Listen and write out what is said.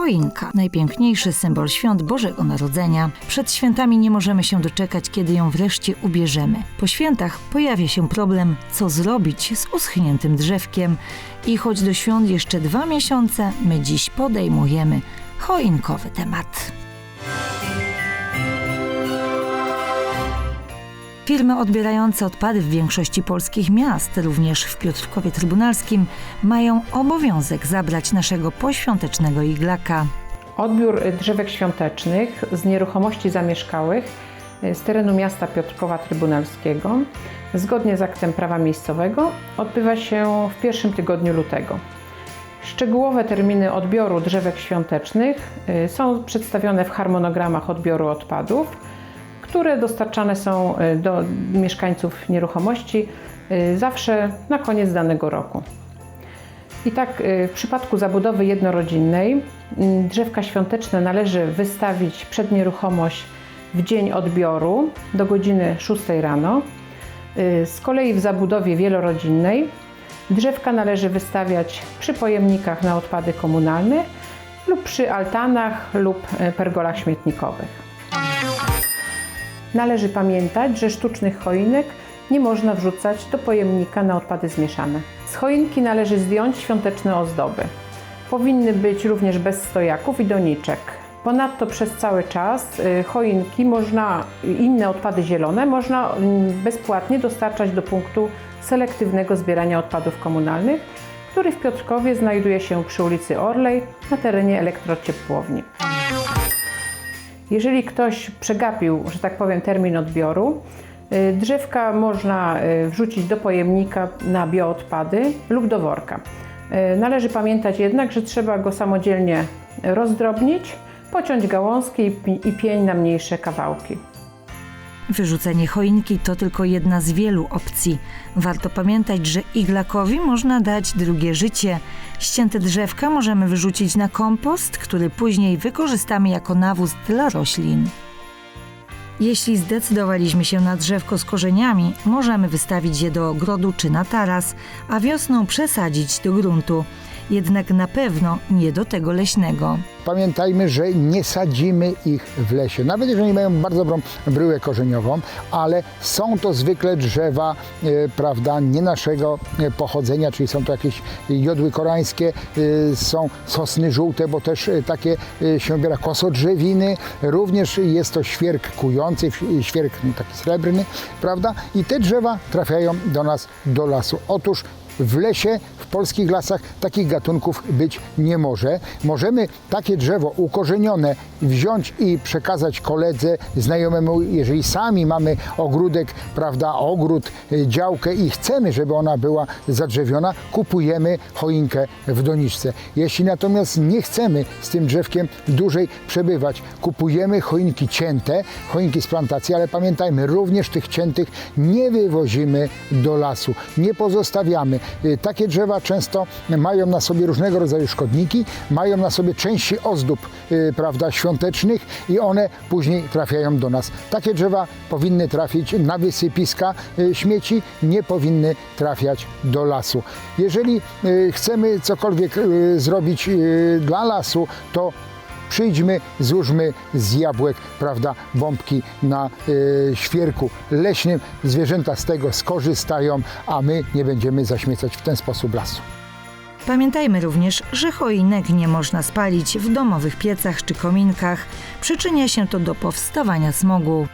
Choinka, najpiękniejszy symbol świąt Bożego Narodzenia. Przed świętami nie możemy się doczekać, kiedy ją wreszcie ubierzemy. Po świętach pojawia się problem, co zrobić z uschniętym drzewkiem. I choć do świąt jeszcze dwa miesiące, my dziś podejmujemy choinkowy temat. Firmy odbierające odpady w większości polskich miast, również w Piotrkowie Trybunalskim, mają obowiązek zabrać naszego poświątecznego iglaka. Odbiór drzewek świątecznych z nieruchomości zamieszkałych y, z terenu miasta Piotrkowa Trybunalskiego zgodnie z aktem prawa miejscowego odbywa się w pierwszym tygodniu lutego. Szczegółowe terminy odbioru drzewek świątecznych y, są przedstawione w harmonogramach odbioru odpadów, które dostarczane są y, do mieszkańców nieruchomości y, zawsze na koniec danego roku. I tak y, w przypadku zabudowy jednorodzinnej drzewka świąteczne należy wystawić przed nieruchomość w dzień odbioru do godziny 6 rano. Z kolei w zabudowie wielorodzinnej drzewka należy wystawiać przy pojemnikach na odpady komunalne lub przy altanach lub pergolach śmietnikowych. Należy pamiętać, że sztucznych choinek nie można wrzucać do pojemnika na odpady zmieszane. Z choinki należy zdjąć świąteczne ozdoby. Powinny być również bez stojaków i doniczek. Ponadto przez cały czas y, choinki można, inne odpady zielone można mm, bezpłatnie dostarczać do punktu selektywnego zbierania odpadów komunalnych, który w Piotrkowie znajduje się przy ulicy Orlej na terenie elektrociepłowni. Jeżeli ktoś przegapił, że tak powiem, termin odbioru, y, drzewka można y, wrzucić do pojemnika na bioodpady lub do worka. Y, Należy pamiętać jednak, że trzeba go samodzielnie rozdrobnić, pociąć gałązki i pi- i pień na mniejsze kawałki. Wyrzucenie choinki to tylko jedna z wielu opcji. Warto pamiętać, że iglakowi można dać drugie życie. Ścięte drzewka możemy wyrzucić na kompost, który później wykorzystamy jako nawóz dla roślin. Jeśli zdecydowaliśmy się na drzewko z korzeniami, możemy wystawić je do ogrodu czy na taras, a wiosną przesadzić do gruntu. Jednak na pewno nie do tego leśnego. Pamiętajmy, że nie sadzimy ich w lesie. Nawet jeżeli mają bardzo dobrą bryłę korzeniową, ale są to zwykle drzewa, e, prawda, nie naszego e, pochodzenia, czyli są to jakieś jodły koreańskie, e, są sosny żółte, bo też e, takie e, się biera kosodrzewiny. Również jest to świerk kujący, świerk no, taki srebrny, prawda? I te drzewa trafiają do nas do lasu. Otóż w lesie, w polskich lasach takich gatunków być nie może. Możemy takie drzewo ukorzenione wziąć i przekazać koledze, znajomemu, jeżeli sami mamy ogródek, prawda, ogród, y, działkę i chcemy, żeby ona była zadrzewiona, kupujemy choinkę w doniczce. Jeśli natomiast nie chcemy z tym drzewkiem dłużej przebywać, kupujemy choinki cięte, choinki z plantacji, ale pamiętajmy, również tych ciętych nie wywozimy do lasu, nie pozostawiamy. Y, Takie drzewa często mają na sobie różnego rodzaju szkodniki, mają na sobie części ozdób, y, prawda, świątecznych i one później trafiają do nas. Takie drzewa powinny trafić na wysypiska y, śmieci, nie powinny trafiać do lasu. Jeżeli chcemy cokolwiek zrobić dla lasu, to przyjdźmy, złóżmy z jabłek, prawda, bombki na y, świerku leśnym. Zwierzęta z tego skorzystają, a my nie będziemy zaśmiecać w ten sposób lasu. Pamiętajmy również, że choinek nie można spalić w domowych piecach czy kominkach. Przyczynia się to do powstawania smogu.